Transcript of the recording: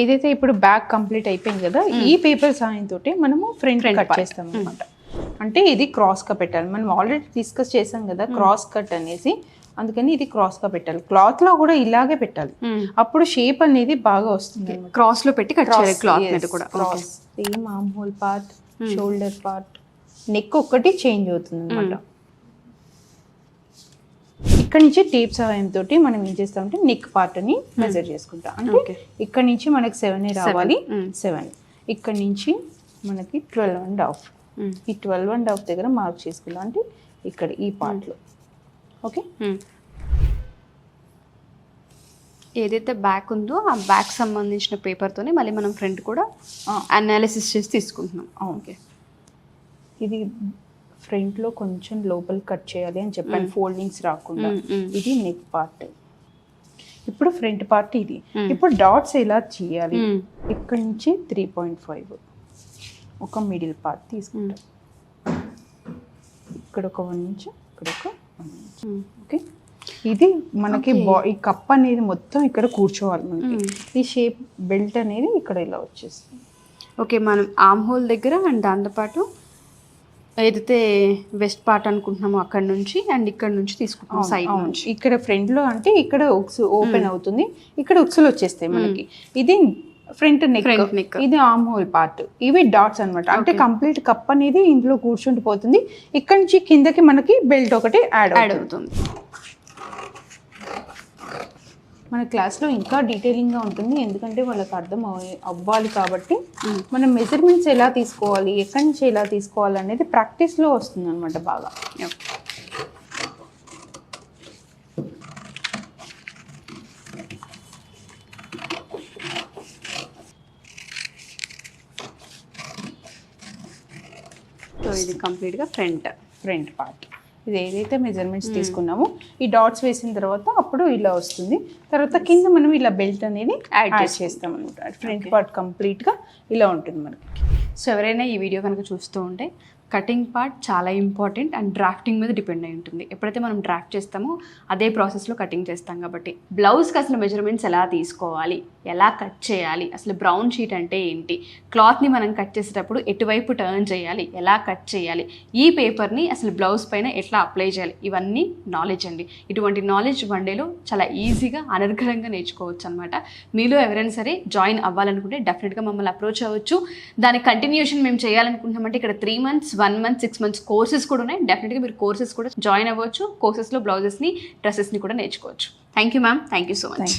ఏదైతే ఇప్పుడు back complete అయిపోయింది కదా ఈ పేపర్ సాయంతో మనము ఫ్రంట్ కట్. చేస్తాం అనమాట అంటే ఇది క్రాస్గా పెట్టాలి. మనం ఆల్రెడీ డిస్కస్ చేసాం కదా క్రాస్ కట్ అనేసి. అందుకని ఇది క్రాస్గా పెట్టాలి. క్లాత్లో కూడా ఇలాగే పెట్టాలి. అప్పుడు షేప్ అనేది బాగా వస్తుంది క్రాస్లో పెట్టి కట్ చేయాలి క్లాత్ కూడా. Cross same armhole part shoulder part neck ఒక్కటి చేంజ్ అవుతుంది అనమాట ఇక్కడ నుంచి టేప్ సహాయంతో మనం ఏం చేస్తామంటే నెక్ పార్ట్ని మెజర్ చేసుకుంటాం. అంటే. ఇక్కడ నుంచి మనకి సెవెన్ రావాలి. సెవెన్ ఇక్కడ నుంచి మనకి ట్వెల్వ్ అండ్ హాఫ్. ఈ ట్వెల్వ్ అండ్ హాఫ్ దగ్గర మార్క్ చేసుకున్నాం అంటే ఇక్కడ ఈ పార్ట్లో ఓకే ఏదైతే బ్యాక్ ఉందో ఆ బ్యాక్ సంబంధించిన పేపర్తోనే మళ్ళీ మనం ఫ్రంట్ కూడా అనాలిసిస్ చేసి తీసుకుంటున్నాం. ఓకే ఇది ఫ్రంట్లో కొంచెం లోపల కట్ చేయాలి అని చెప్పాను ఫోల్డింగ్స్ రాకుండా. ఇది నెక్ పార్ట్. ఇప్పుడు ఫ్రంట్ పార్ట్ ఇది. ఇప్పుడు డాట్స్ ఎలా చేయాలి. ఇక్కడ నుంచి త్రీ పాయింట్ ఫైవ్. ఒక మిడిల్ పార్ట్ తీసుకుంటాం. ఇక్కడ ఒక వన్ ఇంచ్ ఇక్కడ ఒక వన్ ఇంచ్. ఓకే? ఇది మనకి బా ఈ కప్ అనేది మొత్తం ఇక్కడ కూర్చోవాలి మనకి. ఈ షేప్ బెల్ట్ అనేది ఇక్కడ ఇలా వచ్చేస్తుంది. ఓకే మనం ఆమ్ హోల్ దగ్గర అండ్ దాంతోపాటు ఏదైతే వెస్ట్ పార్ట్ అనుకుంటున్నామో అక్కడ నుంచి అండ్ ఇక్కడ నుంచి తీసుకుంటాం సైడ్. నుంచి. ఇక్కడ ఫ్రంట్లో అంటే ఇక్కడ ఉక్స్ ఓపెన్ అవుతుంది. ఇక్కడ ఉక్సులు వచ్చేస్తాయి మనకి. ఇది ఫ్రంట్ నెక్ neck. ఇది ఆర్మ్ హోల్ పార్ట్ ఇవి డాట్స్ అన్నమాట. అంటే కంప్లీట్ కప్ అనేది ఇందులో కూర్చుంటూ పోతుంది ఇక్కడ నుంచి కిందకి మనకి బెల్ట్ ఒకటి యాడ్ యాడ్ అవుతుంది. మన క్లాస్లో ఇంకా డీటెయిలింగ్గా ఉంటుంది ఎందుకంటే వాళ్ళకి అర్థం అవ్వ- అవ్వాలి కాబట్టి. మనం మెజర్మెంట్స్ ఎలా తీసుకోవాలి ఎక్కడి నుంచి ఎలా తీసుకోవాలి అనేది ప్రాక్టీస్లో వస్తుంది అనమాట బాగా. సో ఇది కంప్లీట్గా ఫ్రంట్ ఫ్రంట్ పార్ట్ ఇది ఏదైతే మెజర్మెంట్స్ తీసుకున్నామో ఈ డాట్స్ వేసిన తర్వాత అప్పుడు ఇలా వస్తుంది. తర్వాత కింద మనం ఇలా బెల్ట్ అనేది యాడ్ చేస్తాం. అనమాట ఫ్రంట్ పార్ట్ కంప్లీట్గా ఇలా ఉంటుంది మనకి. సో ఎవరైనా ఈ వీడియో కనుక చూస్తూ ఉంటే కటింగ్ పార్ట్ చాలా ఇంపార్టెంట్ అండ్ డ్రాఫ్టింగ్ మీద డిపెండ్ అయి ఉంటుంది. ఎప్పుడైతే మనం డ్రాఫ్ట్ చేస్తామో అదే ప్రాసెస్లో కటింగ్ చేస్తాం కాబట్టి. బ్లౌజ్కి అసలు మెజర్మెంట్స్ ఎలా తీసుకోవాలి? ఎలా కట్ చేయాలి? అసలు బ్రౌన్ షీట్ అంటే ఏంటి? క్లాత్ని మనం కట్ చేసేటప్పుడు ఎటువైపు టర్న్ చేయాలి? ఎలా కట్ చేయాలి? ఈ పేపర్ని అసలు బ్లౌజ్ పైన ఎట్లా అప్లై చేయాలి? ఇవన్నీ నాలెడ్జ్ అండి. ఇటువంటి నాలెడ్జ్ వన్ డేలో చాలా ఈజీగా అనర్గళంగా నేర్చుకోవచ్చు అనమాట మీలో ఎవరైనా సరే జాయిన్ అవ్వాలనుకుంటే డెఫినెట్గా మమ్మల్ని అప్రోచ్ అవ్వచ్చు. దాని కంటిన్యూషన్ మేము చేయాలనుకుంటున్నామంటే ఇక్కడ three months one month six months courses కూడా ఉన్నాయి. డెఫినెట్గా మీరు కోర్సెస్ కూడా జాయిన్ అవ్వచ్చు. కోర్సెస్లో బ్లౌజెస్ని డ్రెస్సెస్ని కూడా నేర్చుకోవచ్చు. Thank you ma'am thank you so much